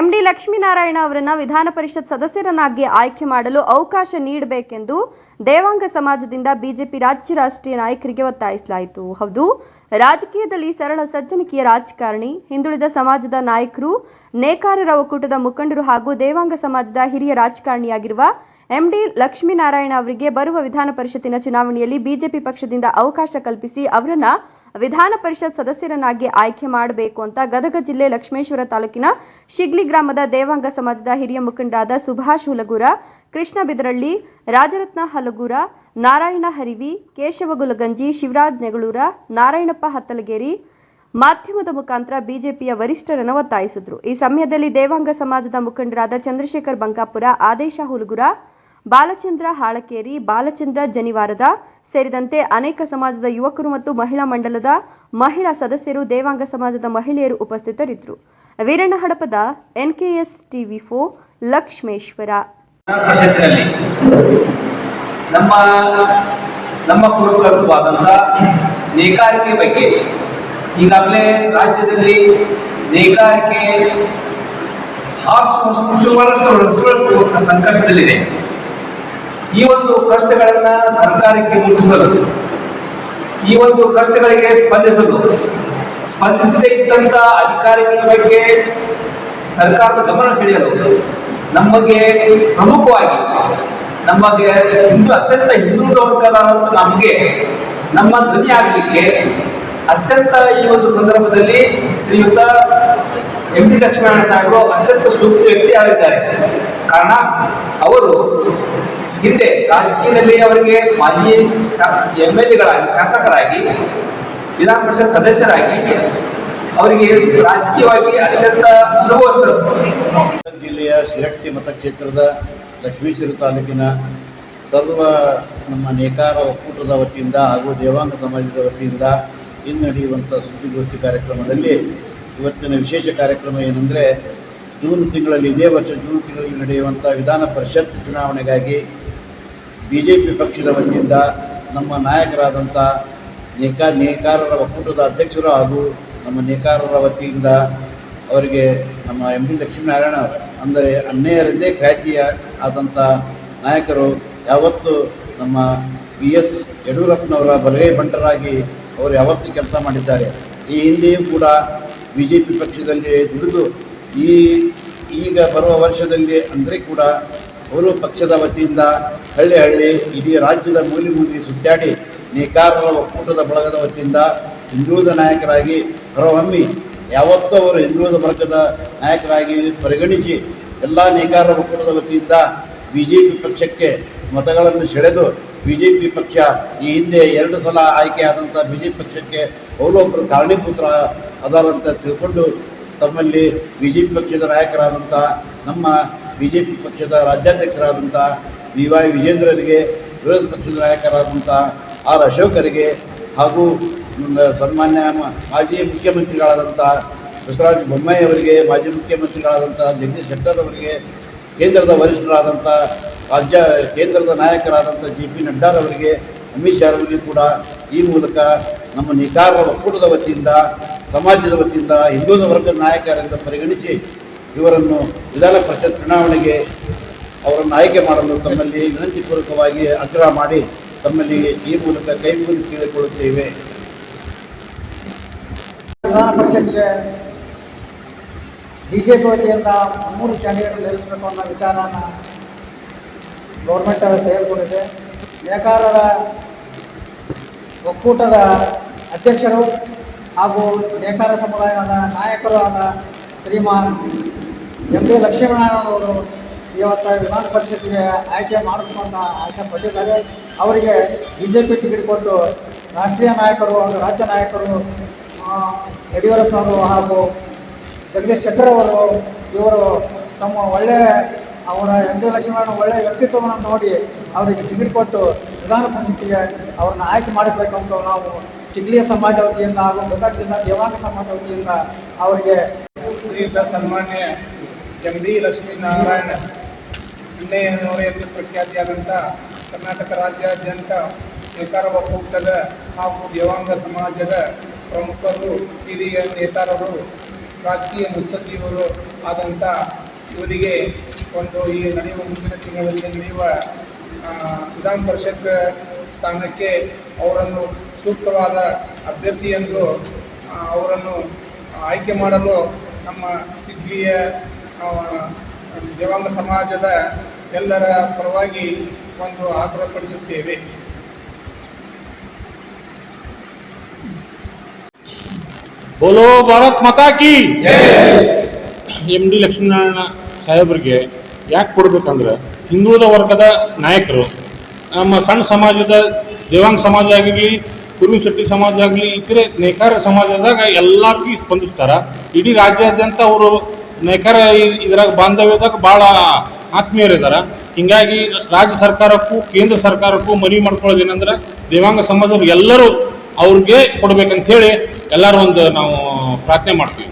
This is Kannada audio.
ಎಂಡಿ ಲಕ್ಷ್ಮೀನಾರಾಯಣ ಅವರನ್ನ ವಿಧಾನ ಪರಿಷತ್ ಸದಸ್ಯರನ್ನಾಗಿ ಆಯ್ಕೆ ಮಾಡಲು ಅವಕಾಶ ನೀಡಬೇಕೆಂದು ದೇವಾಂಗ ಸಮಾಜದಿಂದ ಬಿಜೆಪಿ ರಾಜ್ಯ ರಾಷ್ಟ್ರೀಯ ನಾಯಕರಿಗೆ ಒತ್ತಾಯಿಸಲಾಯಿತು. ಹೌದು, ರಾಜಕೀಯದಲ್ಲಿ ಸರಳ ಸಜ್ಜನಿಕೆಯ ರಾಜಕಾರಣಿ, ಹಿಂದುಳಿದ ಸಮಾಜದ ನಾಯಕರು ನೇಕಾರರ ಒಕ್ಕೂಟದ ಮುಖಂಡರು ಹಾಗೂ ದೇವಾಂಗ ಸಮಾಜದ ಹಿರಿಯ ರಾಜಕಾರಣಿಯಾಗಿರುವ ಎಂಡಿ ಲಕ್ಷ್ಮೀನಾರಾಯಣ ಅವರಿಗೆ ಬರುವ ವಿಧಾನ ಪರಿಷತ್ತಿನ ಚುನಾವಣೆಯಲ್ಲಿ ಬಿಜೆಪಿ ಪಕ್ಷದಿಂದ ಅವಕಾಶ ಕಲ್ಪಿಸಿ ಅವರನ್ನ ವಿಧಾನ ಪರಿಷತ್ ಸದಸ್ಯರನ್ನಾಗಿ ಆಯ್ಕೆ ಮಾಡಬೇಕು ಅಂತ ಗದಗ ಜಿಲ್ಲೆ ಲಕ್ಷ್ಮೇಶ್ವರ ತಾಲೂಕಿನ ಶಿಗ್ಲಿ ಗ್ರಾಮದ ದೇವಾಂಗ ಸಮಾಜದ ಹಿರಿಯ ಮುಖಂಡರಾದ ಸುಭಾಷ್ ಹುಲಗೂರ, ಕೃಷ್ಣ ಬಿದರಳ್ಳಿ, ರಾಜರತ್ನ ಹಲಗೂರ, ನಾರಾಯಣ ಹರಿವಿ ಕೇಶವ ಗುಲಗಂಜಿ ಶಿವರಾಜ್ ನೆಗಳೂರ, ನಾರಾಯಣಪ್ಪ ಹತ್ತಲಗೇರಿ, ಮಾಧ್ಯಮದ ಮುಖಾಂತರ ಬಿಜೆಪಿಯ ವರಿಷ್ಠರನ್ನು ಒತ್ತಾಯಿಸಿದ್ರು. ಈ ಸಮಯದಲ್ಲಿ ದೇವಾಂಗ ಸಮಾಜದ ಮುಖಂಡರಾದ ಚಂದ್ರಶೇಖರ್ ಬಂಕಾಪುರ ಆದೇಶ ಹುಲಗುರ ಬಾಲಚಂದ್ರ ಹಾಳಕೇರಿ, ಬಾಲಚಂದ್ರ ಜನಿವಾರದ ಸೇರಿದಂತೆ ಅನೇಕ ಸಮಾಜದ ಯುವಕರು ಮತ್ತು ಮಹಿಳಾ ಮಂಡಲದ ಮಹಿಳಾ ಸದಸ್ಯರು ದೇವಾಂಗ ಸಮಾಜದ ಮಹಿಳೆಯರು ಉಪಸ್ಥಿತರಿದ್ದರು. ವೀರಣ್ಣ ಹಡಪದ ಎನ್ಕೆಎಸ್ ಟಿವಿ ಫೋ ಲಕ್ಷ್ಮೇಶ್ವರ. ನಮ್ಮ ನಮ್ಮ ನೇಕಾರಿಕೆ ಬಗ್ಗೆ ಈಗಾಗಲೇ ರಾಜ್ಯದಲ್ಲಿ ನೇಕಾರಿಕೆ ಸಂಕಷ್ಟದಲ್ಲಿದೆ. ಈ ಒಂದು ಕಷ್ಟಗಳನ್ನ ಸರ್ಕಾರಕ್ಕೆ ಮುಟ್ಟಿಸಲು, ಈ ಒಂದು ಕಷ್ಟಗಳಿಗೆ ಸ್ಪಂದಿಸಲು, ಸ್ಪಂದಿಸದೇ ಇದ್ದಂತ ಅಧಿಕಾರಿಗಳ ಬಗ್ಗೆ ಸರ್ಕಾರದ ಗಮನ ಸೆಳೆಯಲು ನಮಗೆ ಪ್ರಮುಖವಾಗಿ, ನಮಗೆ ಹಿಂದೂ ಅತ್ಯಂತ ಹಿಂದುಳಿದ ವರ್ಗದಾದಂತ ನಮಗೆ ನಮ್ಮ ಧ್ವನಿ ಆಗಲಿಕ್ಕೆ ಅತ್ಯಂತ ಈ ಒಂದು ಸಂದರ್ಭದಲ್ಲಿ ಶ್ರೀಯುತ ಎಂ ಡಿ ಲಕ್ಷ್ಮೀನಾರಾಯಣ ಸಾಹೇಬರು ಅತ್ಯಂತ ಸೂಕ್ತ ವ್ಯಕ್ತಿ ಆಗಿದ್ದಾರೆ. ಕಾರಣ, ಅವರು ಹಿಂದೆ ರಾಜಕೀಯದಲ್ಲಿ ಅವರಿಗೆ ಮಾಜಿ ಎಂ ಎಲ್ ಎಗಳಾಗಿ, ಶಾಸಕರಾಗಿ, ವಿಧಾನ ಪರಿಷತ್ ಸದಸ್ಯರಾಗಿ ಅವರಿಗೆ ರಾಜಕೀಯವಾಗಿ ಅತ್ಯಂತ ಅನುಭವಸ್ಥರು ಗದಗ ಜಿಲ್ಲೆಯ ಶಿರಟ್ಟಿ ಮತಕ್ಷೇತ್ರದ ಲಕ್ಷ್ಮೀಶ್ವರ ತಾಲೂಕಿನ ಸರ್ವ ನಮ್ಮ ನೇಕಾರ ಒಕ್ಕೂಟದ ವತಿಯಿಂದ ಹಾಗೂ ದೇವಾಂಗ ಸಮಾಜದ ವತಿಯಿಂದ ಇಂದು ನಡೆಯುವಂಥ ಸುದ್ದಿಗೋಷ್ಠಿ ಕಾರ್ಯಕ್ರಮದಲ್ಲಿ ಇವತ್ತಿನ ವಿಶೇಷ ಕಾರ್ಯಕ್ರಮ ಏನಂದರೆ ಜೂನ್ ತಿಂಗಳಲ್ಲಿ, ಇದೇ ವರ್ಷ ಜೂನ್ ತಿಂಗಳಲ್ಲಿ ನಡೆಯುವಂಥ ವಿಧಾನ ಪರಿಷತ್ ಚುನಾವಣೆಗಾಗಿ ಬಿ ಜೆ ಪಿ ಪಕ್ಷದ ವತಿಯಿಂದ ನಮ್ಮ ನಾಯಕರಾದಂಥ ನೇಕಾ, ನೇಕಾರರ ಒಕ್ಕೂಟದ ಅಧ್ಯಕ್ಷರು ಹಾಗೂ ನಮ್ಮ ನೇಕಾರರ ವತಿಯಿಂದ ಅವರಿಗೆ ನಮ್ಮ ಎಂ ಡಿ ಲಕ್ಷ್ಮೀನಾರಾಯಣ ಅಂದರೆ ಅನ್ನೆಯರಿಂದೇ ಖ್ಯಾತಿಯ ಆದಂಥ ನಾಯಕರು, ಯಾವತ್ತು ನಮ್ಮ ಬಿ ಎಸ್ ಯಡಿಯೂರಪ್ಪನವರ ಬಲಗೈ ಬಂಟರಾಗಿ ಅವರು ಯಾವತ್ತು ಕೆಲಸ ಮಾಡಿದ್ದಾರೆ. ಈ ಹಿಂದೆಯೂ ಕೂಡ ಬಿ ಜೆ ಪಿ ಪಕ್ಷದಲ್ಲಿ ದುಡಿದು ಈ ಈಗ ಬರುವ ವರ್ಷದಲ್ಲಿ ಅಂದರೆ ಕೂಡ ಅವರು ಪಕ್ಷದ ವತಿಯಿಂದ ಹಳ್ಳಿ ಹಳ್ಳಿ ಇಡೀ ರಾಜ್ಯದ ಮೂಲೆ ಮೂಲೆ ಸುತ್ತಾಡಿ ನೇಕಾರರ ಒಕ್ಕೂಟದ ಬಳಗದ ವತಿಯಿಂದ ಹಿಂದುಳಿದ ನಾಯಕರಾಗಿ ಹೊರಹೊಮ್ಮಿ, ಯಾವತ್ತೂ ಅವರು ಹಿಂದುಳಿದ ವರ್ಗದ ನಾಯಕರಾಗಿ ಪರಿಗಣಿಸಿ ಎಲ್ಲ ನೇಕಾರರ ಒಕ್ಕೂಟದ ವತಿಯಿಂದ ಬಿ ಜೆ ಪಿ ಪಕ್ಷಕ್ಕೆ ಮತಗಳನ್ನು ಸೆಳೆದು ಬಿ ಜೆ ಪಿ ಪಕ್ಷ ಈ ಹಿಂದೆ ಎರಡು ಸಲ ಆಯ್ಕೆಯಾದಂಥ ಬಿ ಜೆ ಪಿ ಪಕ್ಷಕ್ಕೆ ಅವರೊಬ್ಬರು ಕಾರಣೀಭೂತರ ಅದಾರಂತ ತಿಳ್ಕೊಂಡು ತಮ್ಮಲ್ಲಿ ಬಿ ಜೆ ಪಿ ಪಕ್ಷದ ನಾಯಕರಾದಂಥ, ನಮ್ಮ ಬಿ ಜೆ ಪಿ ಪಕ್ಷದ ರಾಜ್ಯಾಧ್ಯಕ್ಷರಾದಂಥ ವಿ ವೈ ವಿಜೇಂದ್ರರಿಗೆ ವಿರೋಧ ಪಕ್ಷದ ನಾಯಕರಾದಂಥ ಆರ್ ಅಶೋಕರಿಗೆ ಹಾಗೂ ಸನ್ಮಾನ್ಯ ಮಾಜಿ ಮುಖ್ಯಮಂತ್ರಿಗಳಾದಂಥ ಬಸವರಾಜ ಬೊಮ್ಮಾಯಿ ಅವರಿಗೆ, ಮಾಜಿ ಮುಖ್ಯಮಂತ್ರಿಗಳಾದಂಥ ಜಗದೀಶ್ ಶೆಟ್ಟರ್ ಅವರಿಗೆ, ಕೇಂದ್ರದ ವರಿಷ್ಠರಾದಂಥ ರಾಜ್ಯ, ಕೇಂದ್ರದ ನಾಯಕರಾದಂಥ ಜೆ ಪಿ ನಡ್ಡಾರವರಿಗೆ ಅಮಿತ್ ಶಾ ಅವರಿಗೆ ಕೂಡ ಈ ಮೂಲಕ ನಮ್ಮ ನಿಕಾರ ಒಕ್ಕೂಟದ ವತಿಯಿಂದ ಸಮಾಜದ ವತಿಯಿಂದ ಹಿಂದೂದ ವರ್ಗದ ನಾಯಕರಿಂದ ಪರಿಗಣಿಸಿ ಇವರನ್ನು ವಿಧಾನ ಪರಿಷತ್ ಚುನಾವಣೆಗೆ ಅವರನ್ನು ಆಯ್ಕೆ ಮಾಡಲು ತಮ್ಮಲ್ಲಿ ವಿನಂತಿಪೂರ್ವಕವಾಗಿ ಆಗ್ರಹ ಮಾಡಿ ತಮ್ಮಲ್ಲಿ ಈ ಮೂಲಕ ಕೈ ಮುಗಿದು ಕೇಳಿಕೊಳ್ಳುತ್ತೇವೆ. ವಿಧಾನ ಪರಿಷತ್ಗೆ ಬಿಜೆಪಿ ವತಿಯಿಂದ ಮೂರು ಕ್ಯಾಂಡಿಡೇಟ್ ನಿಲ್ಲಿಸಬೇಕು ಅನ್ನೋ ವಿಚಾರನ ಗೌರ್ಮೆಂಟ್ ತೆಗೆದುಕೊಂಡಿದೆ. ನೇಕಾರರ ಒಕ್ಕೂಟದ ಅಧ್ಯಕ್ಷರು ಹಾಗೂ ನೇಕಾರ ಸಮುದಾಯದ ನಾಯಕರು ಆದ ಶ್ರೀಮಾನ್ ಎಂ ಡಿ ಲಕ್ಷ್ಮೀನಾರಾಯಣವರು ಇವತ್ತು ವಿಧಾನ ಪರಿಷತ್ತಿಗೆ ಆಯ್ಕೆ ಮಾಡಬೇಕು ಅಂತ ಆಸೆ ಪಟ್ಟಿದ್ದಾರೆ. ಅವರಿಗೆ ಬಿ ಜೆ ಪಿ ಟಿಕೆಟ್ ಕೊಟ್ಟು ರಾಷ್ಟ್ರೀಯ ನಾಯಕರು ಹಾಗೂ ರಾಜ್ಯ ನಾಯಕರು ಯಡಿಯೂರಪ್ಪನವರು ಹಾಗೂ ಜಗದೀಶ್ ಶೆಟ್ಟರ್ ಅವರು ಇವರು ತಮ್ಮ ಒಳ್ಳೆಯ ಅವರ ಎಂ ಡಿ ಲಕ್ಷ್ಮಣ ಒಳ್ಳೆಯ ವ್ಯಕ್ತಿತ್ವವನ್ನು ನೋಡಿ ಅವರಿಗೆ ಟಿಕೆಟ್ ಕೊಟ್ಟು ವಿಧಾನ ಪರಿಷತ್ತಿಗೆ ಅವ್ರನ್ನ ಆಯ್ಕೆ ಮಾಡಬೇಕಂತ ನಾವು ಸಿಗ್ಲಿಯ ಸಮಾಜ ವತಿಯಿಂದ ಹಾಗೂ ಗದಗ ಜಿಲ್ಲಾ ದೇವಾಂಗ ಸಮಾಜ ವತಿಯಿಂದ ಅವರಿಗೆ ಸನ್ಮಾನ್ಯ ಎಂ ಡಿ ಲಕ್ಷ್ಮೀನಾರಾಯಣ ಇನ್ನೆಯವರು ಎಂದು ಪ್ರಖ್ಯಾತಿಯಾದಂಥ ಕರ್ನಾಟಕ ರಾಜ್ಯಾದ್ಯಂತ ನೇಕಾರ ಒಕ್ಕೂಟದ ಹಾಗೂ ದೇವಾಂಗ ಸಮಾಜದ ಪ್ರಮುಖರು, ಹಿರಿಯ ನೇತಾರರು, ರಾಜಕೀಯ ಮುತ್ಸದ್ದಿಯವರು ಆದಂಥ ಇವರಿಗೆ ಒಂದು ಈ ನಡೆಯುವ ಮುಂದಿನ ತಿಂಗಳಲ್ಲಿ ನಡೆಯುವ ವಿಧಾನ ಪರಿಷತ್ ಸ್ಥಾನಕ್ಕೆ ಅವರನ್ನು ಸೂಕ್ತವಾದ ಅಭ್ಯರ್ಥಿ ಎಂದು ಅವರನ್ನು ಆಯ್ಕೆ ಮಾಡಲು ನಮ್ಮ ಸಿದ್ಧಿಯ ದೇವಾಂಗ ಸಮಾಜದ ಎಲ್ಲರ ಪರವಾಗಿ ಒಂದು ಆಗ್ರಹಪಡಿಸುತ್ತೇವೆ ಬೋಲೋ ಭಾರತ್ ಮತಾಕಿ ಎಂ ಡಿ ಲಕ್ಷ್ಮೀನಾರಾಯಣ ಸಾಹೇಬರಿಗೆ ಯಾಕೆ ಕೊಡ್ಬೇಕಂದ್ರೆ ಹಿಂದುಳಿದ ವರ್ಗದ ನಾಯಕರು ನಮ್ಮ ಸಣ್ಣ ಸಮಾಜದ ದೇವಾಂಗ ಸಮಾಜ ಆಗಿರಲಿ ಕುರುಬ ಶೆಟ್ಟಿ ಸಮಾಜ ಆಗಲಿ ಇತರೆ ನೇಕಾರ ಸಮಾಜದಾಗ ಎಲ್ಲರಿಗೂ ಸ್ಪಂದಿಸ್ತಾರ. ಇಡೀ ರಾಜ್ಯಾದ್ಯಂತ ಅವರು ನೇಕಾರ ಇದ್ರಾಗ ಬಾಂಧವ್ಯದಾಗ ಭಾಳ ಆತ್ಮೀಯರಿದ್ದಾರೆ ಹಿಂಗಾಗಿ ರಾಜ್ಯ ಸರ್ಕಾರಕ್ಕೂ, ಕೇಂದ್ರ ಸರ್ಕಾರಕ್ಕೂ ಮನವಿ ಮಾಡ್ಕೊಳ್ಳೋದು ಏನಂದ್ರೆ ದೇವಾಂಗ ಸಮಾಜದವ್ರು ಎಲ್ಲರೂ ಅವ್ರಿಗೆ ಕೊಡ್ಬೇಕಂತ ಹೇಳಿ ಎಲ್ಲರೂ ಒಂದು ನಾವು ಪ್ರಾರ್ಥನೆ ಮಾಡ್ತೀವಿ.